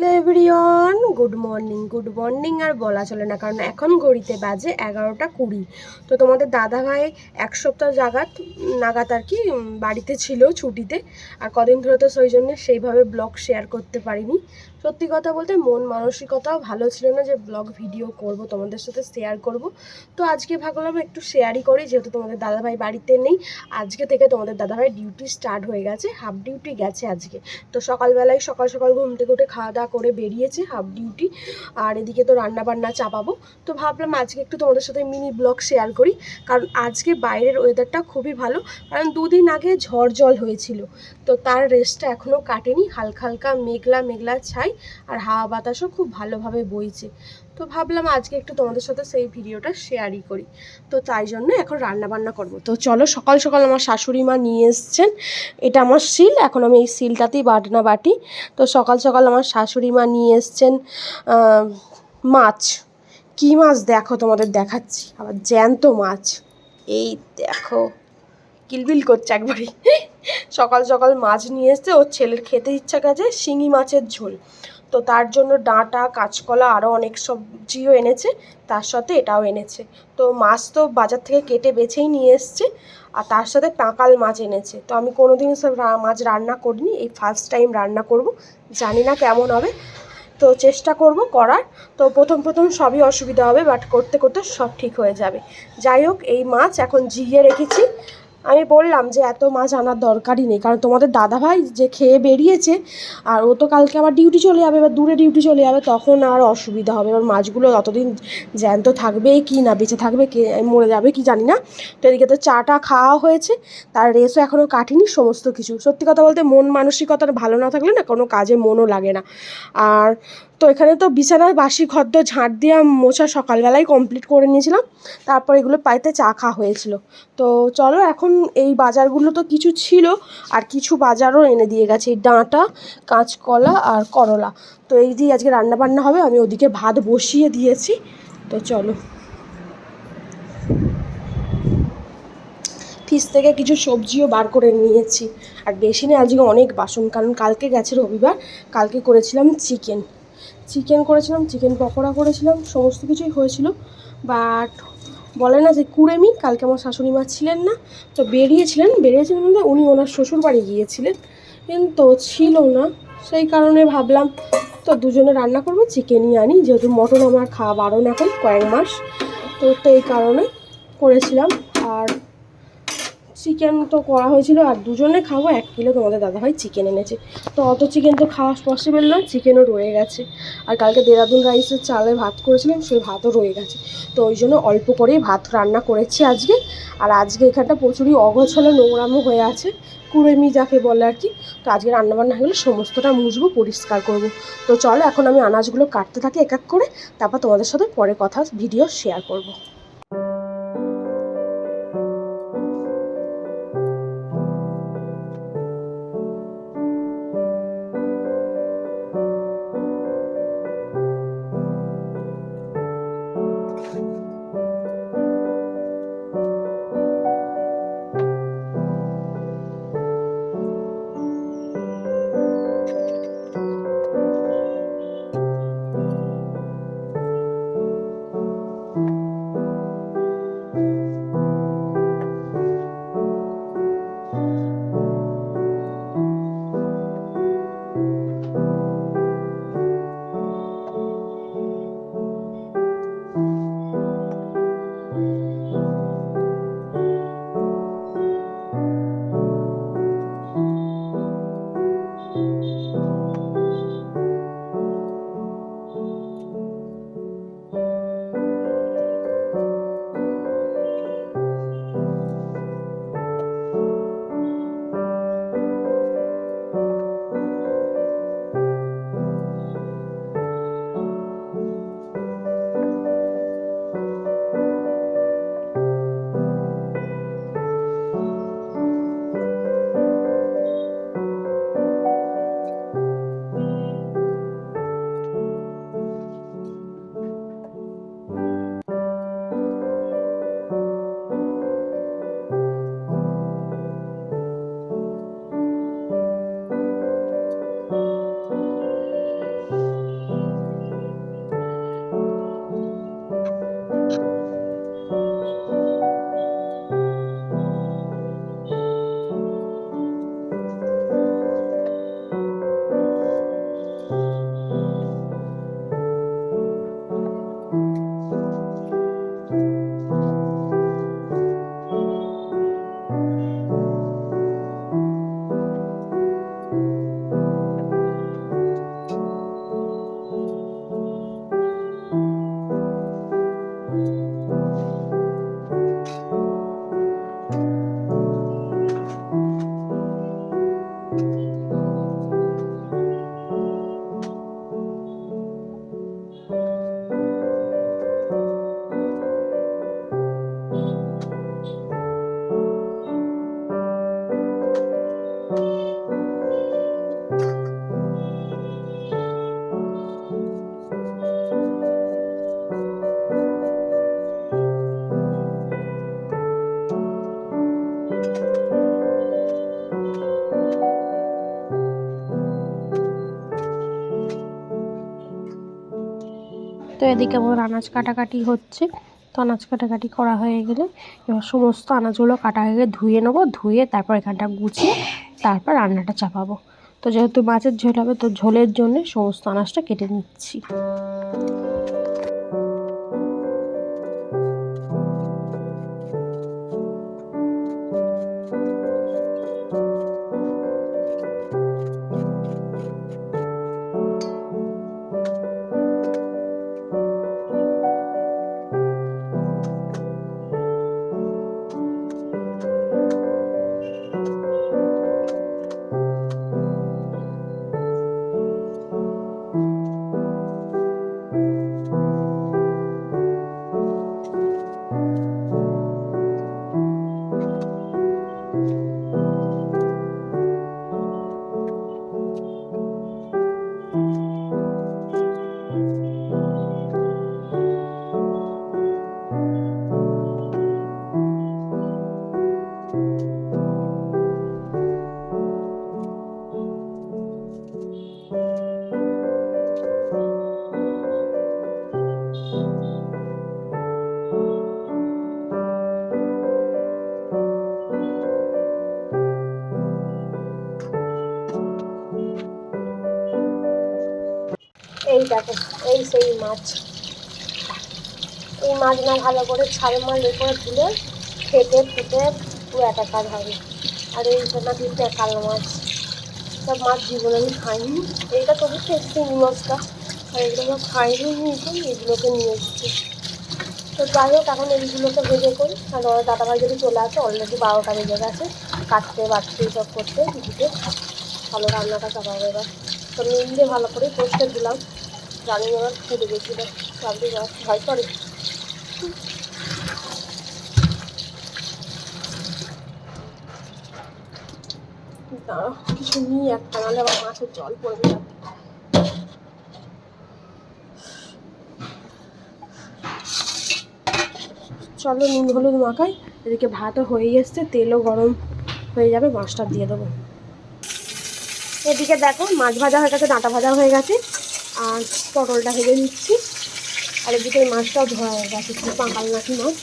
Hello everyone, good morning. Good morning আর বলা চলে না, কারণ এখন ঘড়িতে বাজে এগারোটা কুড়ি। তো তোমাদের দাদা ভাই এক সপ্তাহ জাগাত নাগাদ আর কি বাড়িতে ছিল ছুটিতে। আর কদিন ধরে তো সেই জন্য সেইভাবে ব্লগ শেয়ার করতে পারিনি। সত্যি কথা বলতে মন মানসিকতাও ভালো ছিল না যে ব্লগ ভিডিও করব, তোমাদের সাথে শেয়ার করব। তো আজকে ভাবলাম একটু শেয়ারই করি, যেহেতু তোমাদের দাদাভাই বাড়িতে নেই। আজকে থেকে তোমাদের দাদাভাই ডিউটি স্টার্ট হয়ে গেছে হাফ ডিউটি গেছে আজকে। তো সকালবেলায় সকাল সকাল ঘুম থেকে উঠে খাওয়া দাওয়া করে বেরিয়েছে হাফ ডিউটি আর এদিকে তো রান্না বান্না চাপাবো। তো ভাবলাম আজকে একটু তোমাদের সাথে মিনি ব্লগ শেয়ার করি, কারণ আজকে বাইরের ওয়েদারটা খুবই ভালো। কারণ দুদিন আগে ঝড় জল হয়েছিল, তো তার রেস্টটা এখনও কাটেনি। হালকা হালকা মেঘলা মেঘলা ছাই। আর হাওয়া বাতাসও খুব ভালোভাবে বইছে। তো ভাবলাম আজকে একটু তোমাদের সাথে সেই ভিডিওটা শেয়ারই করি। তো তাই জন্য এখন রান্না বান্না করব। তো চলো সকাল সকাল আমার শাশুড়ি মা নিয়ে এসছেন। এটা আমার শিল, এখন আমি এই শিলটাতেই বাটনা বাটি। তো সকাল সকাল আমার শাশুড়ি মা নিয়ে এসছেন মাছ। কী মাছ দেখো তোমাদের দেখাচ্ছি। আবার জ্যান্ত মাছ। এই দেখো। কিলবিল করছে একবারই। সকাল সকাল মাছ নিয়ে এসছে, ওর ছেলের খেতে ইচ্ছা গেছে, শিঙি মাছের ঝোল। তো তার জন্য ডাঁটা, কাঁচকলা আরও অনেক সবজিও এনেছে, তার সাথে এটাও এনেছে। তো মাছ তো বাজার থেকে কেটে বেছেই নিয়ে এসছে, আর তার সাথে পাঁকাল মাছ এনেছে। তো আমি কোনোদিন সব মাছ রান্না করিনি, এই ফার্স্ট টাইম রান্না করব, জানি না কেমন হবে। তো চেষ্টা করব করার, তো প্রথম প্রথম সবই অসুবিধা হবে বাট করতে করতে সব ঠিক হয়ে যাবে। যাই হোক, এই মাছ এখন জিয়ে রেখেছি আমি বললাম যে এত মাছ আনার দরকারই নেই, কারণ তোমাদের দাদাভাই যে খেয়ে বেরিয়েছে আর ও তো কালকে আবার ডিউটি চলে যাবে, এবার দূরে ডিউটি চলে যাবে, তখন আর অসুবিধা হবে। এবার মাছগুলো ততদিন জ্যান্ত থাকবে কি না, বেঁচে থাকবে কে, মরে যাবে কি জানি না। তো এদিকে তো চাটা খাওয়া হয়েছে, তার রেসও এখনও কাটেনি সমস্ত কিছু। সত্যি কথা বলতে মন মানসিকতা ভালো না থাকলে না কোনো কাজে মনও লাগে না। আর তো এখানে তো বিছানায় বাসি খদ্দ, ঝাঁট দিয়ে মোছা সকালবেলায় কমপ্লিট করে নিয়েছিলাম। তারপর এগুলো পাইতে চা খাওয়া হয়েছিল। তো চলো এখন এই বাজারগুলো তো কিছু ছিল, আর কিছু বাজারও এনে দিয়ে গেছে। এই ডাঁটা, কাঁচকলা আর করলা। তো এই দিয়ে আজকে রান্না বান্না হবে, আমি ওদিকে ভাত বসিয়ে দিয়েছি। তো চলো। ফ্রিজ থেকে কিছু সবজিও বার করে নিয়েছি। আর বেশি নেই আজকে অনেক বাসন, কারণ কালকে গেছে রবিবার। কালকে করেছিলাম চিকেন। চিকেন করেছিলাম, চিকেন পকোড়া করেছিলাম, সমস্ত কিছুই হয়েছিল। বাট বলে না যে কুড়েমি, কালকে আমার শাশুড়ি মা ছিলেন না, তো বেরিয়েছিলেন বেরিয়েছিলেন বলতে উনি ওনার শ্বশুর বাড়ি গিয়েছিলেন, কিন্তু ছিল না। সেই কারণে ভাবলাম, তো দুজনে রান্না করব, চিকেনই আনি, যেহেতু মটন আমার খাওয়া বারণ এখন, কয়েক মাস, তো তো এই কারণে করেছিলাম। আর চিকেন তো করা হয়েছিল আর দুজনে খাব এক কিলো তোমাদের দাদাভাই চিকেন এনেছে। তো অত চিকেন তো খাওয়া পসিবল না চিকেনও রয়ে গেছে। আর কালকে দেরাদুন রাইসের চালে ভাত করেছিলাম, সেই ভাতও রয়ে গেছে। তো ওই জন্য অল্প করেই ভাত রান্না করেছি আজকে। আর আজকে এখানটা প্রচুরই অগোছালো নোংরামো হয়ে আছে, কুড়েমি যাকে বলে আর কি। তো আজকে রান্নাবান্না হয়ে গেলে সমস্তটা মুছবো, পরিষ্কার করব। তো চলো, এখন আমি আনাজগুলো কাটতে থাকি এক এক করে, তারপর তোমাদের সাথে পরে কথা ভিডিও শেয়ার করব। তো এদিকে আমার আনাজ কাটাকাটি হচ্ছে। তো আনাজ কাটাকাটি করা হয়ে গেলে এবার সমস্ত আনাজগুলো কাটা হয়ে গেলে ধুয়ে নেব, ধুয়ে তারপর এখানটা গুছিয়ে তারপর রান্নাটা চাপাবো। তো যেহেতু মাছের ঝোল হবে, তো ঝোলের জন্য সমস্ত আনাজটা কেটে নিচ্ছি। দেখো, এই সেই মাছ। এই মাছ না ভালো করে ছাড় এ করে তুলে খেতে ফুটে পুরো একাকার হবে। আর এই না তিনটে কালো মাছ, সব মাছ জীবনে আমি খাইনি। এইটা তবু খেয়েছি মাছটা আর এগুলো খাইনি এগুলোকে নিয়ে এসেছি। তো যাই হোক, এখন এইগুলোকে ভেজে করি। আর ওরা দাদাভাই যদি চলে আসে অলরেডি বারোটা বেজে গেছে। কাটতে, বাটতে, সব করতে দিতে ভালো রান্নাটা চাপাবো এবার। তো নুন দিয়ে ভালো করে পোস্টে দিলাম। জানি এবার ফুটে গেছিল সবজি গাছ ভয় করে দাঁড়া কিছু নিই, একটা নাহলে আবার মাছের জল পড়বে যাবে চলো, নুন, হলুদ মাখাই, এদিকে ভাতও হয়ে এসছে, তেলও গরম হয়ে যাবে, মাছটা দিয়ে দেবো। এদিকে দেখো, মাছ ভাজা হয়ে গেছে, ডাঁটা ভাজা হয়ে গেছে। আর পটলটা ভেজে নিচ্ছি। আর এদিকে মাছটাও ধোয়া হয়ে গেছে পাঁকাল নাকি মাছ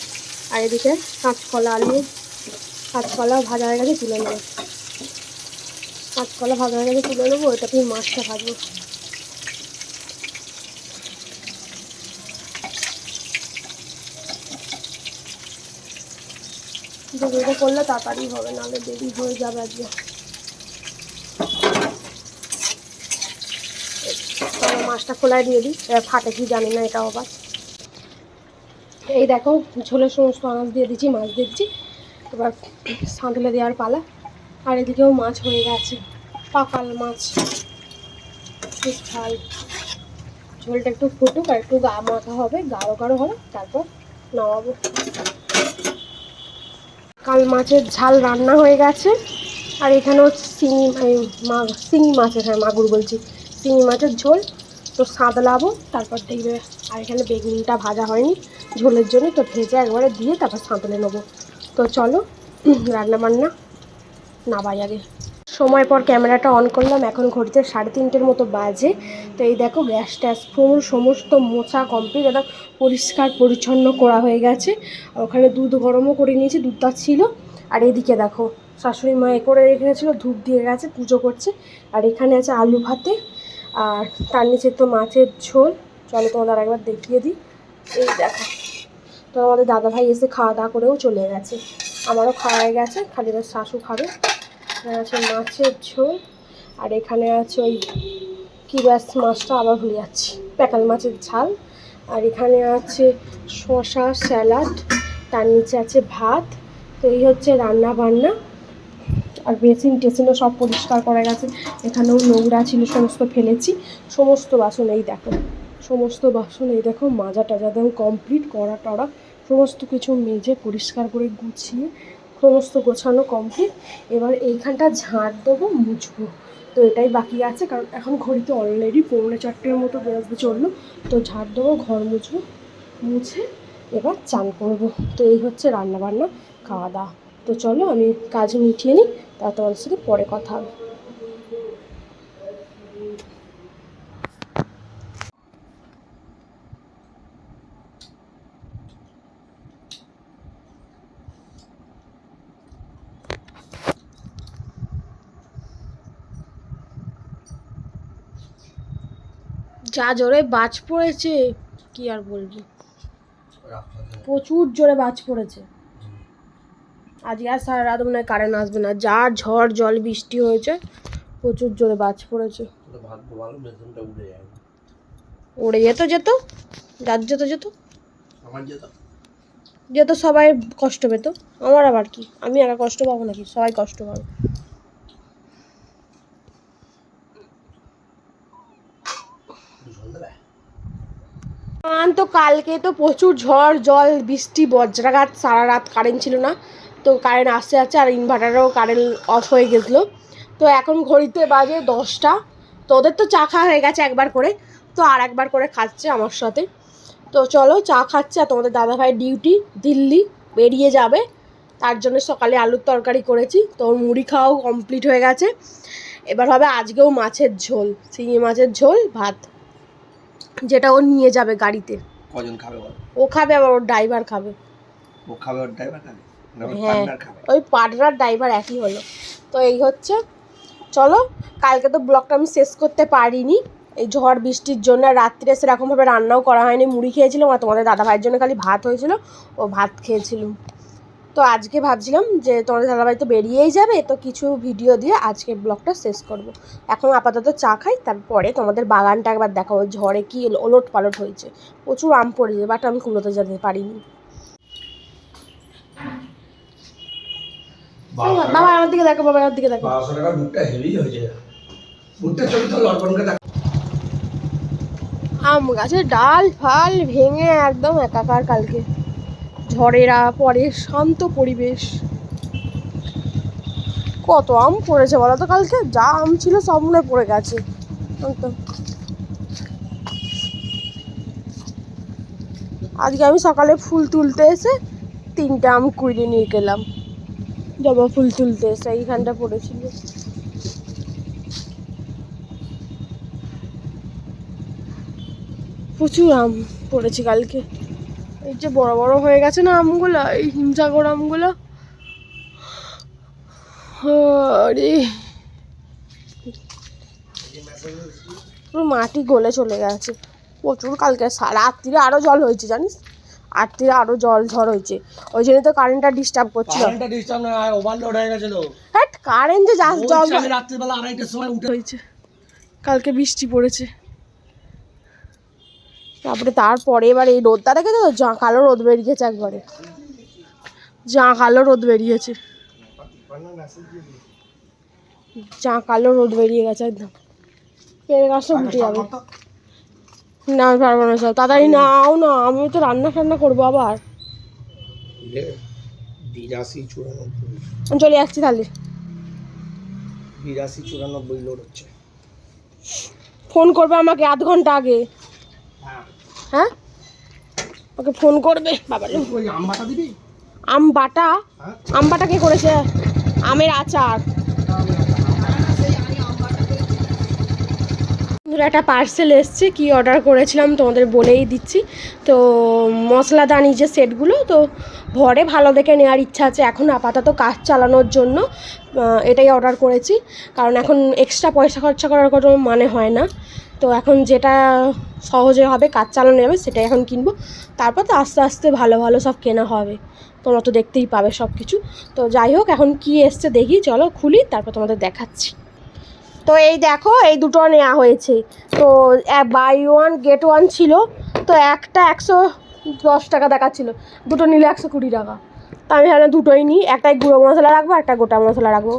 আর এদিকে কাঁচকলা আলু, কাঁচকলা ভাজা হয়ে গেছে, তুলে নেব। কাঁচকলা ভাজা হয়ে গেছে, তুলে নেব ওইটাতেই মাছটা ভাজবো। করলে তাড়াতাড়ি হবে, নাহলে দেরি হয়ে যাবে আজকে। মাছটা খোলায় দিয়ে দিই। ফাটে কি জানি না এটা আবার। এই দেখো, ঝোলের সমস্ত আনাজ দিয়ে দিচ্ছি, মাছ দিয়ে দিচ্ছি। এবার সাঁতলে দেওয়ার পালা। আর এদিকেও মাছ হয়ে গেছে। পাকাল মাছ। ঝাল ঝোলটা একটু ফুটুক আর একটু গা মাখা হবে, গাঢ় গাঢ় হবে, তারপর নামাবো। কাল মাছের ঝাল রান্না হয়ে গেছে। আর এখানেও শিঙি শিঙি মাছের হ্যাঁ মাগুর বলছি। শিঙি মাছের ঝোল। তো সাঁতলাবো তারপর দেখবে আর এখানে বেগুনটা ভাজা হয়নি, ঝোলের জন্য তো ভেজে একবারে দিয়ে তারপর সাঁতলে নেব। তো চলো, রান্না বান্না নাবাই আগে। সময় পর ক্যামেরাটা অন করলাম, এখন ঘড়িতে সাড়ে তিনটের মতো বাজে। তো এই দেখো গ্যাস ট্যাস পুরো সমস্ত মোছা কমপ্লিট একদম পরিষ্কার পরিচ্ছন্ন করা হয়ে গেছে। ওখানে দুধ গরমও করে নিয়েছি, দুধটা ছিল। আর এদিকে দেখো, শাশুড়ি মা এ করে রেখেছিলো, ধূপ দিয়ে গেছে, পুজো করছে। আর এখানে আছে আলু ভাতে আর তার নিচে তো মাছের ঝোল। চলো তোমাদের একবার দেখিয়ে দিই। এই দেখো। তো আমাদের দাদাভাই এসে খাওয়া দাওয়া করেও চলে গেছে। আমারও খাওয়া গেছে। খালি এবার শাশু খাবে। আছে মাছের ঝোল। আর এখানে আছে ওই কি ব্যাস মাছটা আবার ভুলে যাচ্ছি। প্যাকাল মাছের ঝাল। আর এখানে আছে শশা স্যালাড। তার নিচে আছে ভাত। তো এই হচ্ছে রান্না বান্না আর বেসিন টেসিনও সব পরিষ্কার করা গেছে। এখানেও নোংরা ছিল, সমস্ত ফেলেছি। সমস্ত বাসন এই দেখো, সমস্ত বাসন এই দেখো, মাজা টাজা একদম কমপ্লিট করা টরা। সমস্ত কিছু মেজে পরিষ্কার করে গুছিয়ে সমস্ত গোছানো কমপ্লিট এবার এইখানটা ঝাঁট দেবো, মুছবো। তো এটাই বাকি আছে, কারণ এখন ঘড়িতে অলরেডি পৌনে চারটের মতো বেরোতে চলল। তো ঝাঁট দেবো, ঘর মুছবো, মুছে এবার চান করব। তো এই হচ্ছে রান্না বান্না খাওয়া দাওয়া। তো চলো আমি কাজ মিটিয়ে নিই তা তোমাদের সাথে পরে কথা হবে। যা জোরে বাজ পড়েছে কি আর বলবি? প্রচুর জোরে বাজ পড়েছে। আজকে আর সারা রাত মনে হয় কারেন্ট আসবে না। যা ঝড় জল বৃষ্টি হয়েছে প্রচুর জোরে বাজ পড়েছে। উড়ে যেত যেত যার যেত যেত। যেত। সবাই কষ্ট পেত। আমার আবার কি? আমি একা কষ্ট পাবো নাকি? সবাই কষ্ট পাবে। তো কালকে তো প্রচুর ঝড় জল বৃষ্টি বজ্রাঘাত সারা রাত কারেন্ট ছিল না। তো কারেন্ট আসতে আসছে আর ইনভার্টারও কারেন্ট অফ হয়ে গেছিল। তো এখন ঘড়িতে বাজে দশটা। তো ওদের তো চা খাওয়া হয়ে গেছে একবার করে। তো আর একবার করে খাচ্ছে আমার সাথে। তো চলো চা খাচ্ছে আর তোমাদের দাদাভাই ডিউটি দিল্লি বেরিয়ে যাবে। তার জন্য সকালে আলুর তরকারি করেছি। তো ওর মুড়ি খাওয়াও কমপ্লিট হয়ে গেছে। এবার হবে আজকেও মাছের ঝোল চিংড়ি মাছের ঝোল ভাত। যেটা ও নিয়ে যাবে গাড়িতে। কজন খাবে ও খাবে আবার ওর ড্রাইভার খাবে। ও খাবে ওর ড্রাইভার খাবে? হ্যাঁ। ওই পার্টনার ড্রাইভার একই হলো। তো এই হচ্ছে চলো কালকে তো ব্লগটা আমি শেষ করতে পারিনি। এই ঝড় বৃষ্টির জন্য আর রাত্রে সেরকমভাবে রান্নাও করা হয়নি। মুড়ি খেয়েছিলাম আর তোমাদের দাদা ভাইয়ের জন্য খালি ভাত হয়েছিল। ও ভাত খেয়েছিলাম তো আজকে ভাবছিলাম যে তোমাদের দাদাভাই তো বেরিয়েই যাবে তো কিছু ভিডিও দিয়ে আজকে ব্লগটা শেষ করব। এখন আপাতত চা খাই তারপরে তোমাদের বাগানটা একবার দেখাবো। ঝড়ে কি ওলট পালট হয়েছে। প্রচুর আম পড়েছে বাট আমি কুলোতে যেতে পারিনি। বাবা আমার দিকে দেখো বাবা আমার দিকে দেখো। বারোশো টাকা বুকটা হেভি হয়েছে বুকটা ছবি তো লটকনকে দেখ। আম গাছের ডাল ফাল ভেঙে একদম একাকার কালকে। ঝড়েরা পরে শান্ত পরিবেশ। কত আম পড়েছে বলো তো কালকে? যা আম ছিল সব মনে হয় পড়ে গেছে। আজকে আমি সকালে ফুল তুলতে এসে তিনটা আম কুড়িয়ে নিয়ে গেলাম। জবা ফুল তুলতে এসে এইখানটা পড়েছিল। প্রচুর আম পড়েছে কালকে। এই যে বড় বড় হয়ে গেছে না আমগুলো, এই হিমসাগর আমগুলো। আরে। পুরো মাটি গলে চলে গেছে। প্রচুর কালকে রাত্রিরে আরও জল হয়েছে, জানিস? রাত্রিরে আরও জল ঝড় হয়েছে। ওই জন্য তো কারেন্টটা ডিস্টার্ব করছিল। কারেন্টটা ডিস্টার্ব না হয় ওভারলোড হয়ে গেছিল। হ্যাট কারেন্ট যে যা জল আমি রাত্রিবেলা আড়াইটার সময় উঠে হয়েছে। কালকে বৃষ্টি পড়েছে। তারপরে তারপরে এবার এই রোদটা দেখেছ তো যা কালো রোদ বেরিয়েছে একবারে। যা কালো রোদ বেরিয়েছে। যা কালো রোদ বেরিয়ে গেছে একদম। পেয়ে গাছটা উঠে যাবে। না আমি পারব না সব। তাড়াতাড়ি নাও না আমি তো রান্না ফান্না করব আবার। বিরাশি চুরানব্বই। আমি চলে যাচ্ছি তাহলে। বিরাশি চুরানব্বই লোড হচ্ছে। ফোন করবে আমাকে আধ ঘণ্টা আগে। হ্যাঁ। ওকে ফোন করবে বাবা ওই আমবাটা দিবি? আম বাটা? হ্যাঁ। আম বাটা কে করেছে? আমের আচার। বন্ধুরা, একটা পার্সেল এসছে কি অর্ডার করেছিলাম তোমাদের বলেই দিচ্ছি। তো মশলাদানি যে সেটগুলো তো ঘরে ভালো দেখে নেওয়ার ইচ্ছা আছে। এখন আপাতত কাজ চালানোর জন্য এটাই অর্ডার করেছি। কারণ এখন এক্সট্রা পয়সা খরচা করার কোনো মানে হয় না। তো এখন যেটা সহজে হবে কাজ চালানো যাবে সেটাই এখন কিনবো। তারপর তো আস্তে আস্তে ভালো ভালো সব কেনা হবে। তোমরা তো দেখতেই পাবে সব কিছু তো যাই হোক এখন কি এসছে দেখি চলো খুলি তারপর তোমাদের দেখাচ্ছি। তো এই দেখো, এই দুটো নেওয়া হয়েছে। তো বাই ওয়ান গেট ওয়ান ছিল। তো একটা একশো দশ টাকা দেখাচ্ছিল। দুটো নিলে একশো কুড়ি টাকা। তো আমি ভাবলাম দুটোই নিই। একটাই গুঁড়ো মশলা রাখব, একটা গোটা মশলা রাখব।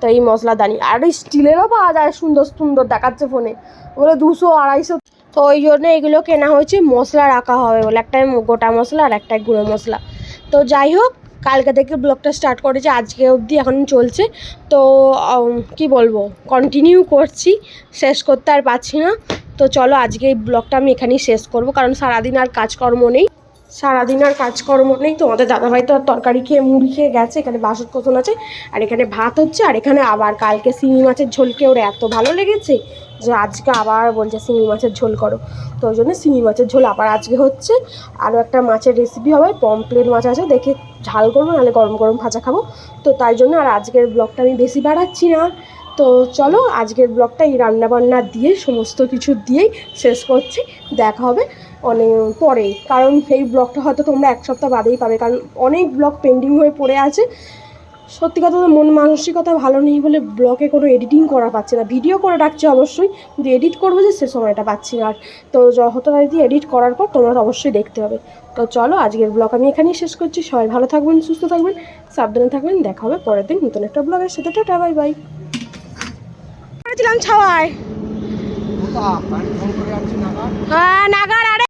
তো এই মশলা দানি আর ওই স্টিলেরও পাওয়া যায়, সুন্দর সুন্দর দেখাচ্ছে ফোনে ওগুলো দুশো, আড়াইশো। তো ওই জন্য এগুলো কেনা হয়েছে, মশলা রাখা হবে বলে। একটাই গোটা মশলা আর একটাই গুঁড়ো মশলা। তো যাই হোক কালকে থেকে ব্লগটা স্টার্ট করেছে, আজকে অবধি এখন চলছে। তো কি বলব কন্টিনিউ করছি, শেষ করতে আর পারছি না। তো চলো আজকে এই ব্লগটা আমি এখানেই শেষ করব, কারণ সারাদিন আর কাজকর্ম নেই। সারাদিন আর কাজকর্ম নেই তোমাদের দাদাভাই তো আর তরকারি খেয়ে, মুড়ি খেয়ে গেছে, এখানে বাসন কোসন আছে, আর এখানে ভাত হচ্ছে, আর এখানে আবার কালকে শিঙি মাছের ঝোলকে ওর এত ভালো লেগেছে। যে আজকে আবার বলছে শিঙি মাছের ঝোল করো। তো ওই জন্য শিঙি মাছের ঝোল আবার আজকে হচ্ছে। আরও একটা মাছের রেসিপি হবে পমপ্লেট মাছ আছে, দেখে ঝাল করব, নাহলে গরম গরম ভাজা খাব। তো তাই জন্য আর আজকের ব্লগটা আমি বেশি বাড়াচ্ছি না। তো চলো আজকের ব্লগটা এই রান্নাবান্না দিয়ে, সমস্ত কিছু দিয়েই শেষ করছি। দেখা হবে অনেক পরে কারণ এই ব্লগটা হয়তো তোমরা এক সপ্তাহ বাদেই পাবে, কারণ অনেক ব্লগ পেন্ডিং হয়ে পড়ে আছে। সত্যি কথা তো মন মানসিকতা ভালো নেই বলে ব্লগে কোনো এডিটিং করা পাচ্ছে না। ভিডিও করে রাখছি অবশ্যই কিন্তু এডিট করব যে সে সময়টা পাচ্ছি না। আর তো যত তাড়াতাড়ি এডিট করার পর তোমরা তো অবশ্যই দেখতে হবে। তো চলো আজকের ব্লগ আমি এখানেই শেষ করছি। সবাই ভালো থাকবেন সুস্থ থাকবেন সাবধানে থাকবেন। দেখা হবে পরের দিন নতুন একটা ব্লগের সাথে। টাটা বাই বাই করেছিলাম ছাওয়ায়। হ্যাঁ নাগা